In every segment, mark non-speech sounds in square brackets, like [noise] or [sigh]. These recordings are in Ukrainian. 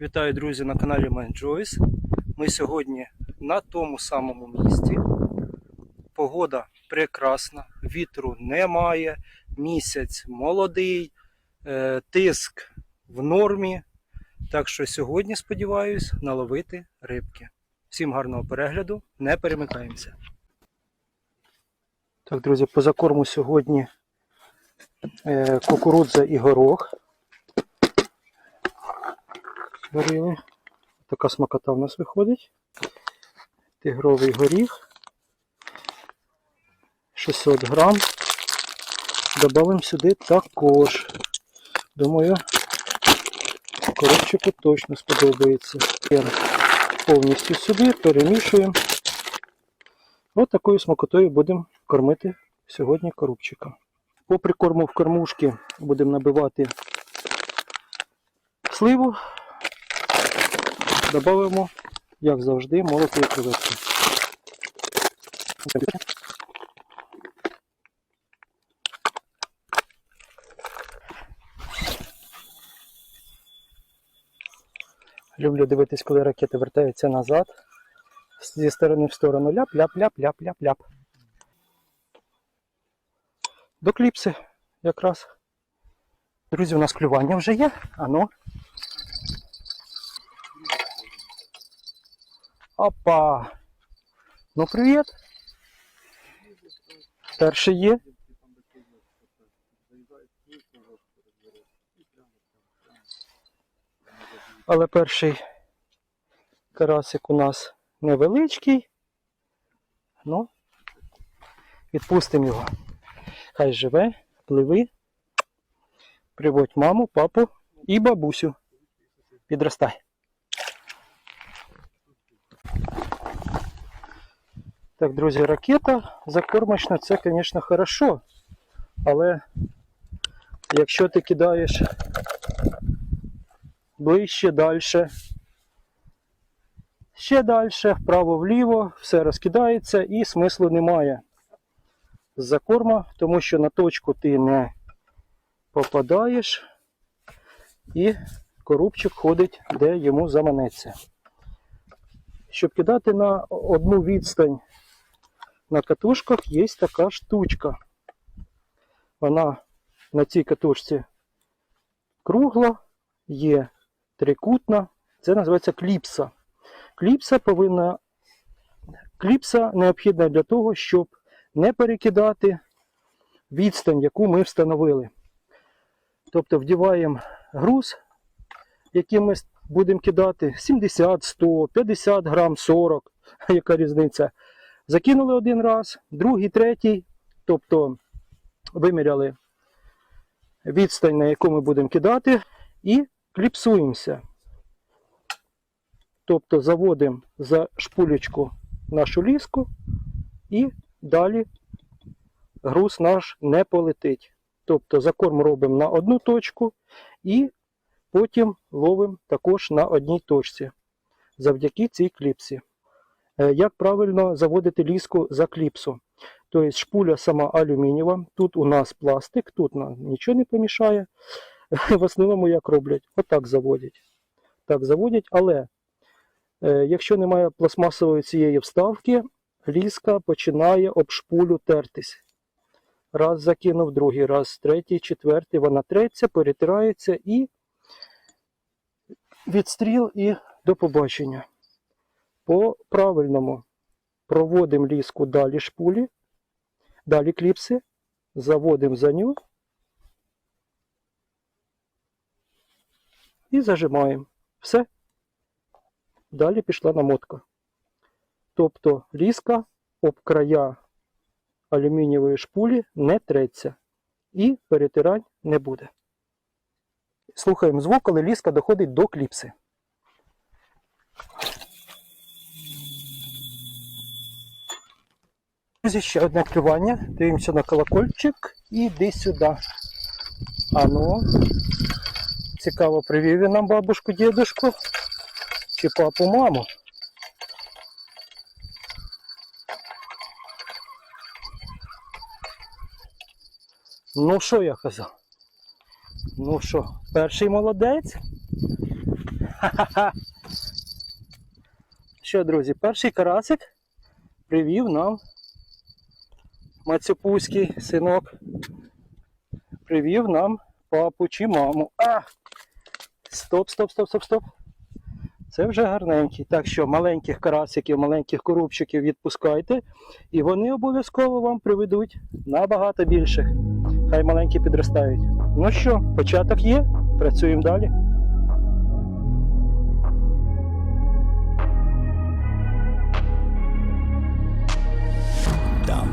Вітаю, друзі, на каналі MindJoyce. Ми сьогодні на тому самому місці. Погода прекрасна, вітру немає, місяць молодий, е, тиск в нормі. Так що сьогодні сподіваюсь наловити рибки. Всім гарного перегляду, не перемикаємося. Так, друзі, по закорму сьогодні е, кукурудза і горох. Варили. Така смакота в нас виходить. Тигровий горіх. 600 грам. Добавимо сюди також. Думаю, коробчику точно сподобається. Повністю сюди перемішуємо. Ось такою смакотою будемо кормити сьогодні коробчика. По прикорму в кормушки будемо набивати сливу. Добавимо, як завжди, молотої креветки. Люблю дивитись, коли ракети вертаються назад. Зі сторони в сторону ляп, ляп, ляп, ляп, ляп, ляп. До кліпси якраз. Друзі, у нас клювання вже є. Ану. Опа! Ну привіт! Перший є. Але перший карасик у нас невеличкий. Ну, відпустимо його. Хай живе, пливи. Приводь маму, папу і бабусю. Підростай. Так, друзі, ракета закормочна, це, звісно, хорошо. Але якщо ти кидаєш ближче, далі, ще далі, вправо-вліво, все розкидається і смислу немає з-за корма, тому що на точку ти не попадаєш і корубчик ходить, де йому заманеться. Щоб кидати на одну відстань на катушках є така штучка. Вона на цій катушці кругла, є трикутна. Це називається кліпса. Кліпса повинна кліпса необхідна для того, щоб не перекидати відстань, яку ми встановили. Тобто вдіваємо груз, який ми будемо кидати 70, 100, 50 грам, 40, [laughs] яка різниця. Закинули один раз, другий, третій, тобто виміряли відстань, на яку ми будемо кидати, і кліпсуємося. Тобто заводимо за шпулечку нашу ліску і далі груз наш не полетить. Тобто закорм робимо на одну точку і потім ловимо також на одній точці завдяки цій кліпсі. Е, Як правильно заводити ліску за кліпсу? Тобто шпуля сама алюмінієва, тут у нас пластик, тут нам нічого не помішає. [laughs] В основному як роблять? Отак заводять. Так заводять, але е, якщо немає пластмасової цієї вставки, ліска починає об шпулю тертись. Раз закинув, другий раз, третій, четвертий, вона треться, перетирається і відстріл і до побачення. По правильному проводимо ліску далі шпулі, далі кліпси, заводимо за ню і зажимаємо. Все. Далі пішла намотка. Тобто ліска об края алюмінієвої шпулі не треться і перетирань не буде. Слухаємо звук, коли ліска доходить до кліпси. Друзі, ще одне клювання. Дивимося на колокольчик і йди сюди. Ану. Цікаво, привів він нам бабушку, дідушку чи папу, маму. Ну що я казав? Ну що, перший молодець? Ха-ха-ха. Що, друзі, перший карасик привів нам Мацюпуський синок. Привів нам папу чи маму. А! Стоп, стоп, стоп, стоп, стоп. Це вже гарненький. Так що маленьких карасиків, маленьких коробчиків відпускайте, і вони обов'язково вам приведуть набагато більших. Хай маленькі підростають. Ну що, початок є, працюємо далі.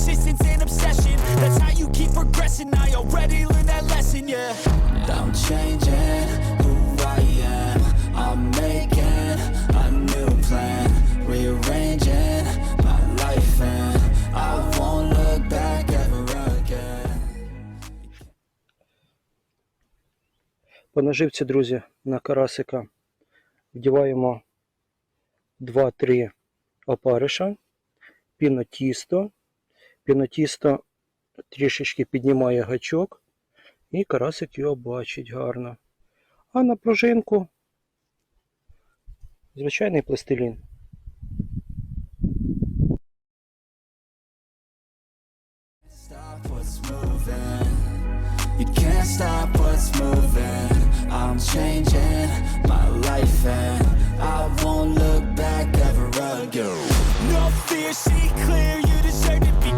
Persistence and obsession. That's how you keep progressing. I already learned that lesson, yeah. I'm changing who I am. I'm making a new plan, rearranging my life, and I won't look back ever again. По наживці, друзі, на карасика вдіваємо 2-3 опариша, пінотісто. Пінотісто трішечки піднімає гачок, і карасик його бачить гарно. А на пружинку звичайний пластилін. You can't stop what's moving. I'm changing my life, and I won't look back ever again. No fear, see clear,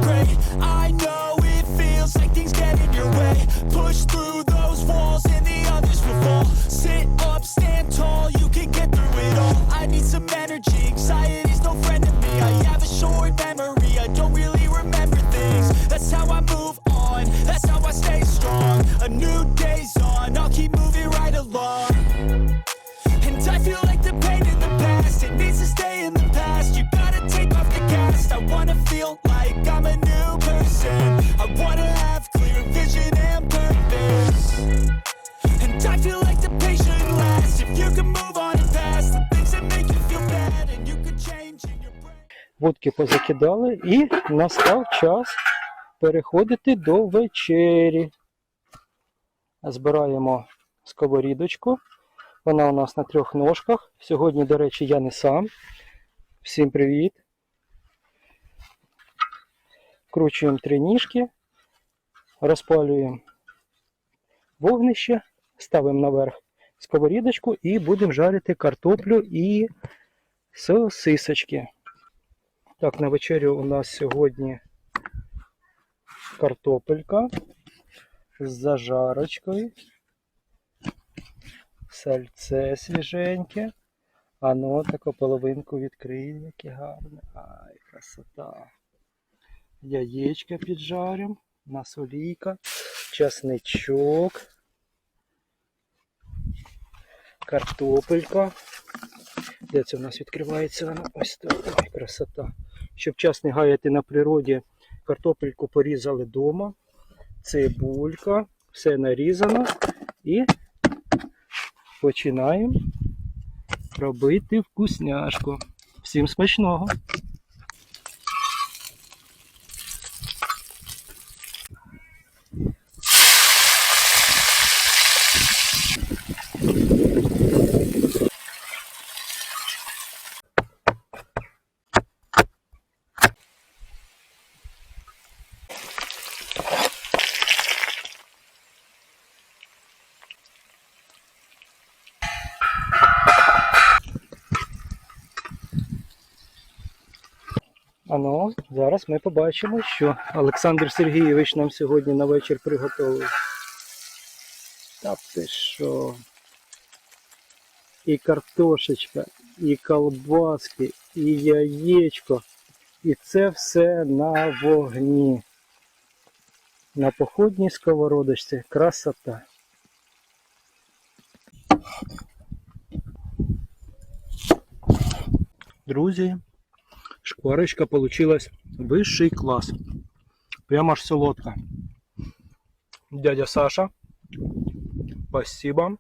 great. I know it feels like things get in your way. Push through those walls and the others will fall. Sit up, stand tall, you can get through it all. I need some energy, anxiety's no friend Водки позакидали і настав час переходити до вечері. Збираємо сковорідочку. Вона у нас на трьох ножках. Сьогодні, до речі, я не сам. Всім привіт. Вкручуємо три ніжки, розпалюємо вогнище, ставимо наверх сковорідочку і будемо жарити картоплю і сосисочки. Так, на вечерю у нас сьогодні картопелька з зажарочкою, сальце свіженьке. А ну, таку половинку відкриє, яке гарне. Ай, красота. Яєчка піджарим, у нас часничок, картопелька. Де це в нас відкривається вона? Ось так. Ой, красота. Щоб вчасно гаяти на природі, картопельку порізали вдома. Цибулька, все нарізано. І починаємо робити вкусняшку. Всім смачного! А ну, зараз ми побачимо, що Олександр Сергійович нам сьогодні на вечір приготував. Та ти що? І картошечка, і колбаски, і яєчко. І це все на вогні. На походній сковородочці. Красота. Друзі, шкварочка получилась вищий клас. Прямо аж солодка. Дядя Саша. Спасибо.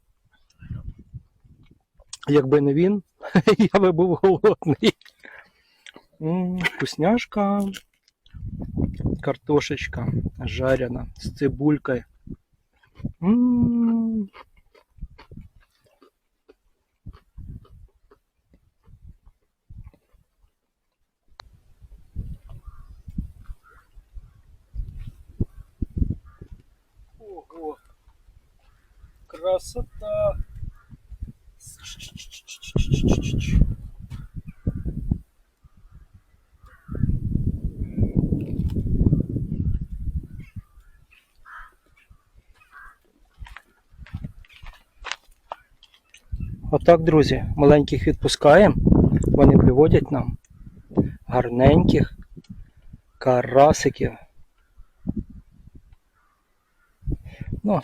Якби не він, [laughs] я би був голодний. Вкусняшка. Картошечка жарена з цибулькою. М. Ого. Красота. Отак, друзі, маленьких відпускаємо. Вони приводять нам гарненьких карасиків. Ну,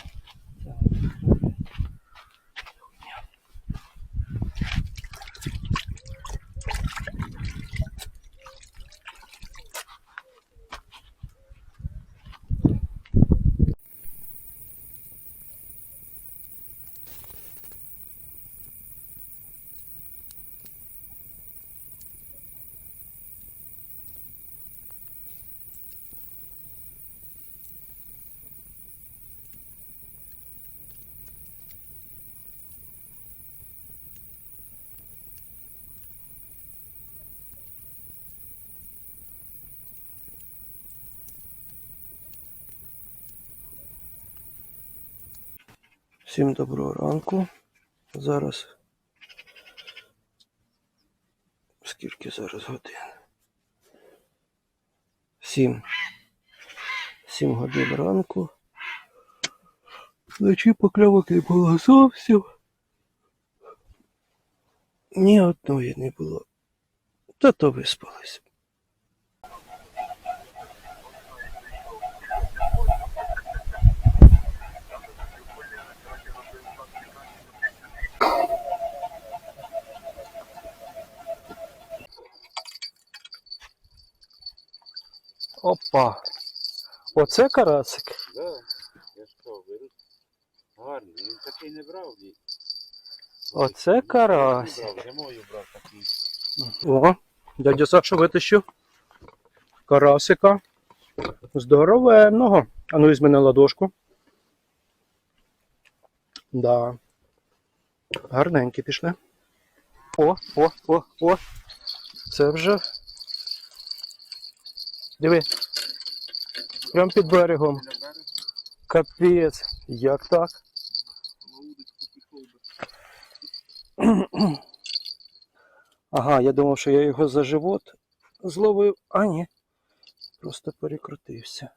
Всім доброго ранку. Зараз. Скільки зараз годин? Сім. Сім годин ранку. Вночі покльовок не було зовсім. Ні одної не було. Та то виспались. Опа. Оце карасик. Да, я що, беру. Гарний, він такий не брав. ні. Оце Не карась. брав, зимою брав такий. О, дядя Саша витащив карасика. Здоровенного. А ну візьми на ладошку. Да. Гарненькі пішли. О, о, о, о. Це вже. Диви. Прям під берегом. Капець. Як так? [clears throat] Ага, я думав, що я його за живот зловив. А ні. Просто перекрутився.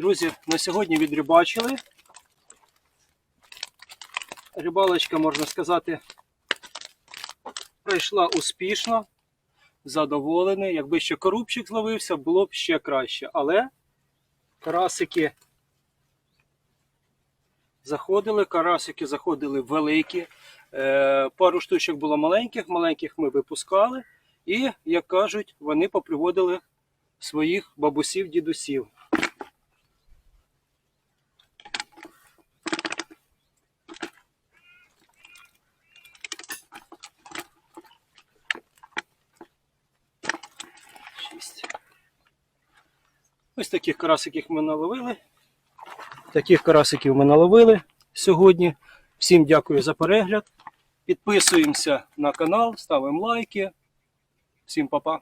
Друзі, на сьогодні відрибачили. Рибалочка, можна сказати, пройшла успішно, задоволений. Якби ще корубчик зловився, було б ще краще. Але карасики заходили, карасики заходили великі. Е, пару штучок було маленьких, маленьких ми випускали. І, як кажуть, вони поприводили своїх бабусів, дідусів. Ось таких карасиків ми наловили. Таких карасиків ми наловили сьогодні. Всім дякую за перегляд. Підписуємося на канал, ставимо лайки. Всім па-па.